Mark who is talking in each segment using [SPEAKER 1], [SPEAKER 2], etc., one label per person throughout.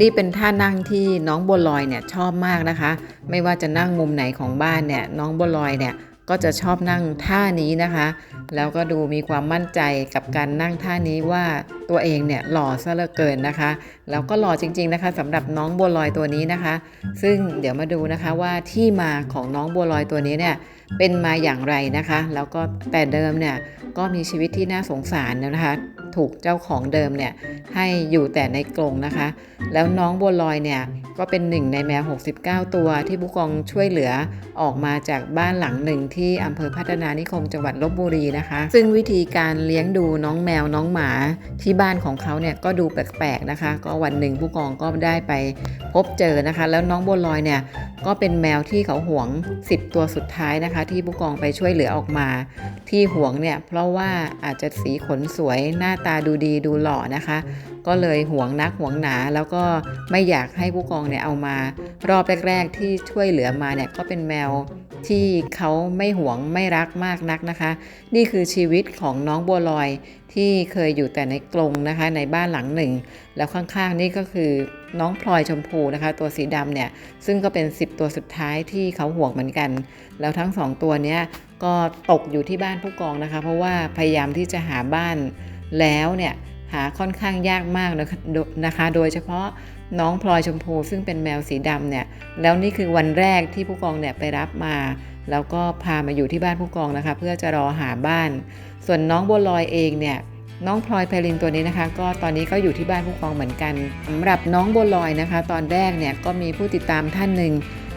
[SPEAKER 1] นี่เป็นท่านั่งที่น้องบัวลอยเนี่ยชอบมากนะคะ ไม่ว่าจะนั่งมุมไหนของบ้านเนี่ยน้องบัวลอยเนี่ยก็จะชอบนั่งท่านี้นะคะ แล้วก็ดูมีความมั่นใจกับการนั่งท่านี้ว่าตัวเองเนี่ยหล่อซะเหลือเกินนะคะ แล้วก็หล่อจริง ๆนะคะสำหรับน้องบัวลอยตัวนี้นะคะ ซึ่งเดี๋ยวมาดูนะคะว่าที่มาของน้องบัวลอยตัวนี้เนี่ยเป็นมาอย่างไรนะคะ แล้วก็แต่เดิมเนี่ยก็มีชีวิตที่น่าสงสารนะคะ ถูกเจ้าของเดิมเนี่ยให้อยู่แต่ในกรงนะคะ แล้วน้องบัวลอยเนี่ยก็เป็นหนึ่งในแมว 69 ตัวที่ผู้กองช่วยเหลือออกมาจากบ้านหลังหนึ่งที่อำเภอพัฒนานิคมจังหวัดลบบุรีนะคะ ซึ่งวิธีการเลี้ยงดูน้องแมวน้องหมาที่บ้านของเขาเนี่ยก็ดูแปลกๆนะคะ ก็วันหนึ่งผู้กองก็ได้ไปพบเจอนะคะ แล้วน้องบัวลอยเนี่ยก็เป็นแมวที่เขาหวง 10 ตัวสุดท้ายนะคะ ที่ผู้กองไปช่วยเหลือออกมา ที่หวงเนี่ยเพราะว่าอาจจะสีขนสวยหน้าตาดูดีดูหล่อนะคะ ก็เลยหวงนักหวงหนาแล้วก็ไม่อยากให้ผู้กองเนี่ยเอามารอบแรก ๆ ที่ช่วยเหลือมาเนี่ยก็เป็นแมวที่เขาไม่หวงไม่รักมากนักนะคะ นี่คือชีวิตของน้องบัวลอย ที่เคยอยู่แต่ในกรงนะคะในบ้านหลังหนึ่ง แล้วข้างๆนี่ก็คือน้องพลอยชมพูนะคะ ตัวสีดำเนี่ยซึ่งก็เป็น 10 ตัวสุดท้ายที่เขาห่วงเหมือนกัน แล้วทั้งสองตัวเนี้ยก็ตกอยู่ที่บ้านผู้กองนะคะ เพราะว่าพยายามที่จะหาบ้านแล้วเนี่ยหาค่อนข้างยากมากนะคะ โดยเฉพาะน้องพลอยชมพูซึ่งเป็นแมวสีดำเนี่ยแล้วนี่คือวันแรกที่ผู้กองเนี่ยไปรับมา แล้วก็พามาอยู่ที่บ้านผู้กองนะคะ เพื่อจะรอหาบ้าน ส่วนน้องบัวลอยเองเนี่ยน้องพลอยไพลินตัวนี้นะคะ ก็ตอนนี้ก็อยู่ที่บ้านผู้กองเหมือนกันสำหรับน้องบัวลอยนะคะ ตอนแรกเนี่ยก็มีผู้ติดตามท่านหนึ่ง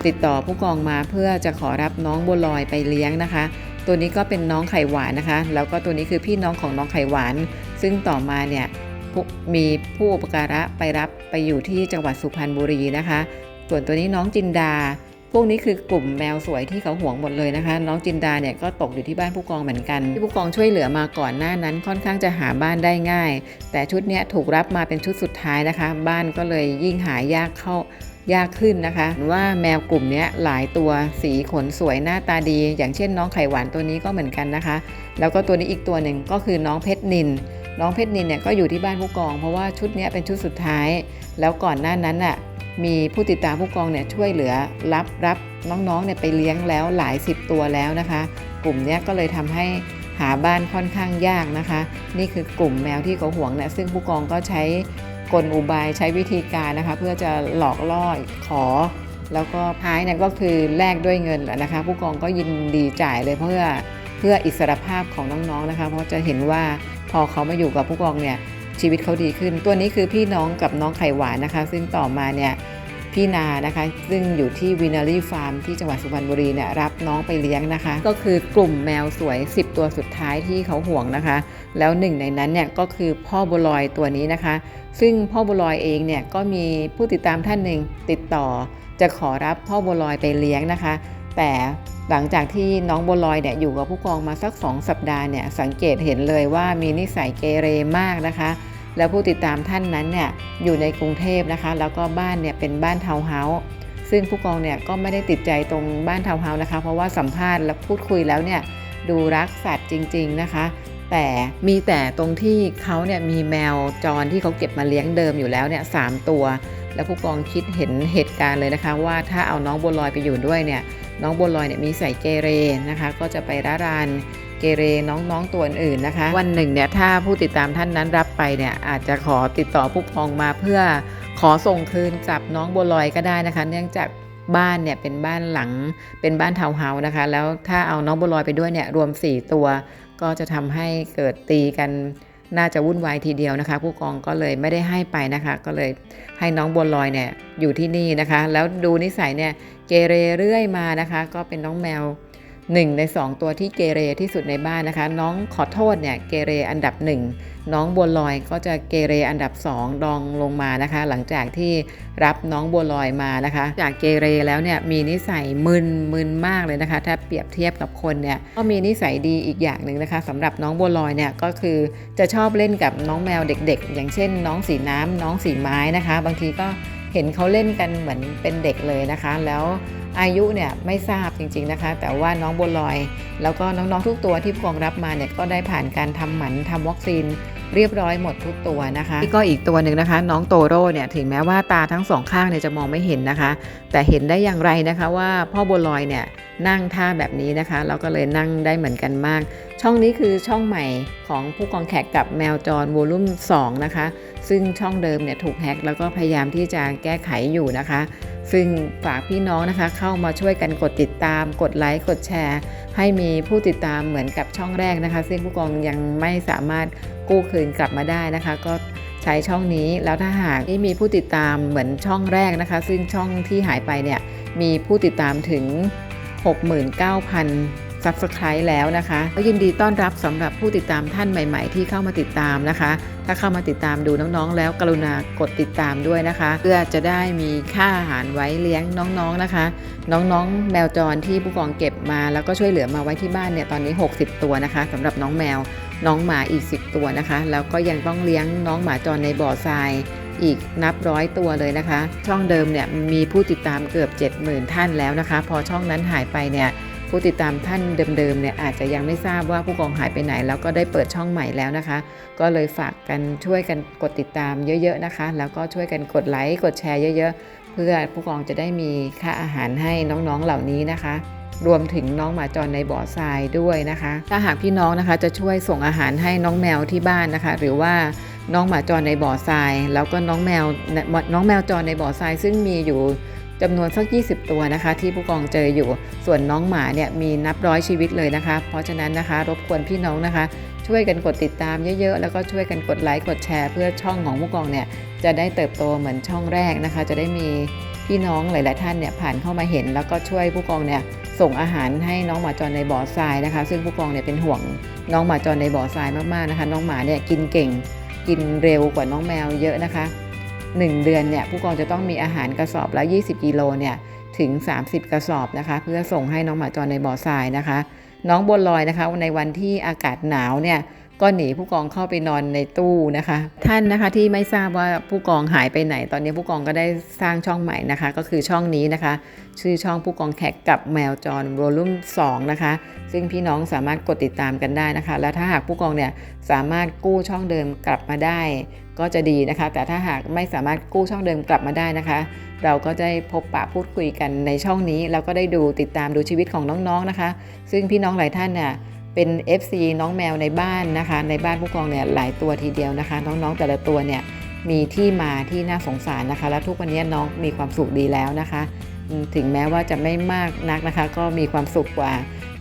[SPEAKER 1] ติดต่อผู้กองมาเพื่อจะขอรับน้องบัวลอยไปเลี้ยงนะคะ ตัวนี้ก็เป็นน้องไข่หวานนะคะ แล้วก็ตัวนี้คือพี่น้องของน้องไข่หวาน ซึ่งต่อมาเนี่ยมีผู้อุปการะไปรับไปอยู่ที่จังหวัดสุพรรณบุรีนะคะ ส่วนตัวนี้น้องจินดา พวกนี้คือกลุ่มแมวสวยที่เขาห่วงหมดเลยนะคะ น้องจินดาเนี่ยก็ตกอยู่ที่บ้านผู้กองเหมือนกันที่ผู้กองช่วยเหลือมาก่อนหน้านั้นค่อนข้างจะหาบ้านได้ง่าย แต่ชุดเนี้ยถูกรับมาเป็นชุดสุดท้ายนะคะ บ้านก็เลยยิ่งหายากเข้ายากขึ้นนะคะ ว่าแมวกลุ่มนี้หลายตัวสีขนสวยหน้าตาดี อย่างเช่นน้องไข่หวานตัวนี้ก็เหมือนกันนะคะ แล้วก็ตัวนี้อีกตัวหนึ่งก็คือน้องเพชรนิน น้องเพชรนินเนี่ยก็อยู่ที่บ้านผู้กอง เพราะว่าชุดนี้เป็นชุดสุดท้าย แล้วก่อนหน้านั้นน่ะ มีผู้ติดตามผู้กองเนี่ยช่วยเหลือรับรับน้องๆเนี่ยไปเลี้ยงแล้วหลายสิบตัวแล้วนะคะ กลุ่มนี้ก็เลยทำให้หาบ้านค่อนข้างยากนะคะ นี่คือกลุ่มแมวที่เขาห่วงเนี่ยซึ่งผู้กองก็ใช้กลอุบายใช้วิธีการนะคะ เพื่อจะหลอกล่อขอ แล้วก็ท้ายเนี่ยก็คือแลกด้วยเงินแหละนะคะ ผู้กองก็ยินดีจ่ายเลยเพื่อเพื่ออิสรภาพของน้องๆนะคะ เพราะจะเห็นว่าพอเขามาอยู่กับผู้กองเนี่ย ชีวิตเขาดีขึ้น ตัวนี้คือพี่น้องกับน้องไข่หวานนะคะ ซึ่งต่อมาเนี่ยพี่นานะคะ ซึ่งอยู่ที่วินารีฟาร์มที่จังหวัดสุพรรณบุรีเนี่ยรับน้องไปเลี้ยงนะคะ ก็คือกลุ่มแมวสวย 10 ตัวสุดท้ายที่เขาห่วงนะคะ แล้วหนึ่งในนั้นเนี่ยก็คือพ่อบุลอยตัวนี้นะคะ ซึ่งพ่อบุลอยเองเนี่ยก็มีผู้ติดตามท่านหนึ่งติดต่อ จะขอรับพ่อบัวลอยไปเลี้ยงนะคะ แต่หลังจากที่น้องบัวลอยเนี่ยอยู่กับผู้กองมาสัก 2 สัปดาห์เนี่ยสังเกตเห็นเลยว่ามีนิสัยเกเรมากนะคะ แล้วผู้ติดตามท่านนั้นเนี่ยอยู่ในกรุงเทพนะคะ แล้วก็บ้านเนี่ยเป็นบ้านทาวน์เฮาส์ซึ่งผู้กองเนี่ยก็ไม่ได้ติดใจตรงบ้านทาวน์เฮาส์นะคะ เพราะว่าสัมภาษณ์และพูดคุยแล้วเนี่ยดูรักสัตว์จริง ๆนะคะ แต่มีแต่ตรงที่เขาเนี่ยมีแมวจรที่เขาเก็บมาเลี้ยงเดิมอยู่แล้วเนี่ยสามตัว แล้วผู้กองคิดเห็นเหตุการณ์เลยนะคะ ว่าถ้าเอาน้องบัวลอยไปอยู่ด้วยเนี่ย น้องบัวลอยเนี่ยมีใส่เกเรนะคะ ก็จะไปร้ารานเกเรน้องๆตัวอื่นนะคะ วันหนึ่งเนี่ยถ้าผู้ติดตามท่านนั้นรับไปเนี่ยอาจจะขอติดต่อผู้ปกครองมาเพื่อขอส่งคืนกลับน้องบัวลอยก็ได้นะคะ เนื่องจากบ้านเนี่ยเป็นบ้านหลังเป็นบ้านทาวน์เฮาส์นะคะ แล้วถ้าเอาน้องบัวลอยไปด้วยเนี่ยรวม 4 ตัว ก็จะทำให้เกิดตีกันน่าจะวุ่นวายทีเดียวนะคะ ผู้กองก็เลยไม่ได้ให้ไปนะคะ ก็เลยให้น้องบัวลอยเนี่ยอยู่ที่นี่นะคะ แล้วดูนิสัยเนี่ย เกเรเรื่อยมานะคะ ก็เป็นน้องแมวหนึ่งในสองตัวที่เกเรที่สุดในบ้านนะคะ น้องขอโทษเนี่ยเกเรอันดับหนึ่งน้องบัวลอยก็จะเกเรอันดับสองดองลงมานะคะ หลังจากที่รับน้องบัวลอยมานะคะ จากเกเรแล้วเนี่ยมีนิสัยมึนมึนมากเลยนะคะ ถ้าเปรียบเทียบกับคนเนี่ยก็มีนิสัยดีอีกอย่างหนึ่งนะคะสำหรับน้องบัวลอยเนี่ยก็คือจะชอบเล่นกับน้องแมวเด็ก ๆ อย่างเช่น น้องสีน้ำน้องสีไม้นะคะ บางทีก็ เห็นเขาเล่นกันเหมือนเป็นเด็กเลยนะคะ แล้วอายุเนี่ยไม่ทราบจริงๆนะคะ แต่ว่าน้องบัวลอย แล้วก็น้องๆทุกตัวที่ผู้กองรับมาเนี่ยก็ได้ผ่านการทำหมันทำวัคซีน เรียบร้อยหมดทุกตัวนะคะนี่ก็อีกตัวหนึ่งนะคะ น้องโตโร่เนี่ยถึงแม้ว่าตาทั้งสองข้างเนี่ยจะมองไม่เห็นนะคะ แต่เห็นได้อย่างไรนะคะว่าพ่อบัวลอยเนี่ยนั่งท่าแบบนี้นะคะเราก็เลยนั่งได้เหมือนกันมาก ช่องนี้คือช่องใหม่ของผู้กองแขกกับแมวจรวอลุ่ม2นะคะ ซึ่งช่องเดิมเนี่ยถูกแฮ็กแล้วก็พยายามที่จะแก้ไขอยู่นะคะ ซึ่งฝากพี่น้องนะคะ เข้ามาช่วยกันกดติดตาม กดไลค์กดแชร์ ให้มีผู้ติดตามเหมือนกับช่องแรกนะคะ ซึ่งผู้กองยังไม่สามารถ กู้คืนกลับมาได้นะคะ ก็ใช้ช่องนี้แล้วถ้าหากที่มีผู้ติดตามเหมือนช่องแรกนะคะ ซึ่งช่องที่หายไปเนี่ยมีผู้ติดตามถึง 69,000 Subscribe แล้วนะคะก็ยินดีต้อนรับสำหรับผู้ติดตามท่านใหม่ ๆ ที่เข้ามาติดตามนะคะ ถ้าเข้ามาติดตามดูน้องๆ แล้วกรุณากดติดตามด้วยนะคะ เพื่อจะได้มีค่าอาหารไว้เลี้ยงน้องๆนะคะ น้องๆ แมวจรที่ผู้กองเก็บมา แล้วก็ช่วยเหลือมาไว้ที่บ้านเนี่ยตอนนี้ 60 ตัวนะคะสำหรับน้องแมวน้องหมาอีก10 ตัวนะคะ แล้วก็ยังต้องเลี้ยงน้องหมาจรในบ่อทรายอีกนับร้อยตัวเลยนะคะ ช่องเดิมเนี่ยมีผู้ติดตามเกือบ 70,000 ท่านแล้วนะคะ พอช่องนั้นหายไปเนี่ยผู้ติดตามท่านเดิมๆเนี่ยอาจจะยังไม่ทราบว่าผู้กองหายไปไหน แล้วก็ได้เปิดช่องใหม่แล้วนะคะ ก็เลยฝากกันช่วยกันกดติดตามเยอะๆนะคะ แล้วก็ช่วยกันกดไลค์กดแชร์เยอะ ๆ เพื่อผู้กองจะได้มีค่าอาหารให้น้องๆเหล่านี้นะคะ รวมถึงน้องหมาจรในบ่อทรายด้วยนะคะ ถ้าหากพี่น้องนะคะจะช่วยส่งอาหารให้น้องแมวที่บ้านนะคะ หรือว่าน้องหมาจรในบ่อทราย แล้วก็น้องแมวน้องแมวจรในบ่อทราย ซึ่งมีอยู่จำนวนสัก 20 ตัวนะคะ ที่ผู้กองเจออยู่ ส่วนน้องหมาเนี่ยมีนับร้อยชีวิตเลยนะคะ เพราะฉะนั้นนะคะ รบกวนพี่น้องนะคะ ช่วยกันกดติดตามเยอะๆ แล้วก็ช่วยกันกดไลค์กดแชร์ เพื่อช่องของผู้กองเนี่ยจะได้เติบโตเหมือนช่องแรกนะคะ จะได้มี พี่น้องหลาย ๆ ท่านเนี่ยผ่านเข้ามาเห็น แล้วก็ช่วยผู้กองเนี่ยส่งอาหารให้น้องหมาจรในบ่อทรายนะคะ ซึ่งผู้กองเนี่ยเป็นห่วงน้องหมาจรในบ่อทรายมาก ๆ นะคะ น้องหมาเนี่ยกินเก่ง กินเร็วกว่าน้องแมวเยอะนะคะ 1 เดือนเนี่ยผู้กองจะต้องมีอาหารกระสอบละ 20 กิโลเนี่ยถึง 30 กระสอบนะคะ เพื่อส่งให้น้องหมาจรในบ่อทรายนะคะ น้องบนลอยนะคะในวันที่อากาศหนาวเนี่ย ก็หนีผู้กองเข้าไปนอนในตู้นะคะ ท่านนะคะที่ไม่ทราบว่าผู้กองหายไปไหน ตอนนี้ผู้กองก็ได้สร้างช่องใหม่นะคะ ก็คือช่องนี้นะคะ ชื่อช่องผู้กองแขกกับแมวจรวอลุ่ม2นะคะ ซึ่งพี่น้องสามารถกดติดตามกันได้นะคะ และถ้าหากผู้กองเนี่ยสามารถกู้ช่องเดิมกลับมาได้ ก็จะดีนะคะ แต่ถ้าหากไม่สามารถกู้ช่องเดิมกลับมาได้นะคะ เราก็ได้พบปะพูดคุยกันในช่องนี้แล้วก็ได้ดูติดตามดูชีวิตของน้องๆนะคะ ซึ่งพี่น้องหลายท่านเนี่ย เป็น FC น้องแมวในบ้านนะคะ ในบ้านผู้กองเนี่ยหลายตัวทีเดียวนะคะ น้องๆแต่ละตัวเนี่ยมีที่มาที่น่าสงสารนะคะ และทุกวันนี้น้องมีความสุขดีแล้วนะคะ ถึงแม้ว่าจะไม่มากนักนะคะ ก็มีความสุขกว่า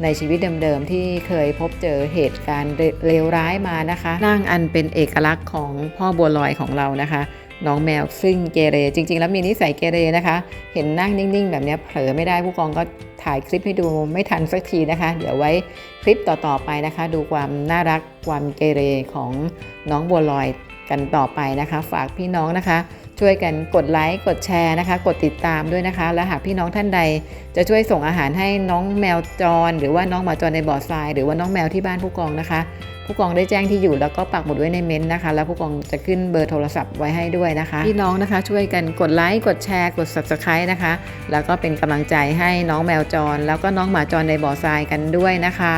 [SPEAKER 1] ในชีวิตเดิมๆที่เคยพบเจอเหตุการณ์เลวร้ายมานะคะนั่งอันเป็นเอกลักษณ์ของพ่อบัวลอยของเรานะคะ น้องแมวซึ่งเกเรจริง ๆ แล้วมีนิสัยเกเรนะคะ เห็นนั่งนิ่ง ๆ แบบนี้เผลอไม่ได้ผู้กองก็ถ่ายคลิปให้ดูไม่ทันสักทีนะคะ เดี๋ยวไว้คลิปต่อๆไปนะคะ ดูความน่ารักความเกเรของน้องบัวลอยกันต่อไปนะคะ ฝากพี่น้องนะคะ ช่วยกันกดไลค์กดแชร์นะคะ กดติดตามด้วยนะคะ และหากพี่น้องท่านใด จะช่วยส่งอาหารให้น้องแมวจร หรือว่าน้องหมาจรในบ่อทราย หรือว่าน้องแมวที่บ้านผู้กองนะคะ ผู้กองได้แจ้งที่อยู่แล้วก็ปักหมุดไว้ในเม้นต์นะคะ แล้วผู้กองจะขึ้นเบอร์โทรศัพท์ไว้ให้ด้วยนะคะ พี่น้องนะคะ ช่วยกันกดไลค์กดแชร์กด subscribe นะคะ แล้วก็เป็นกำลังใจให้น้องแมวจร แล้วก็น้องหมาจรในบ่อทรายกันด้วยนะคะ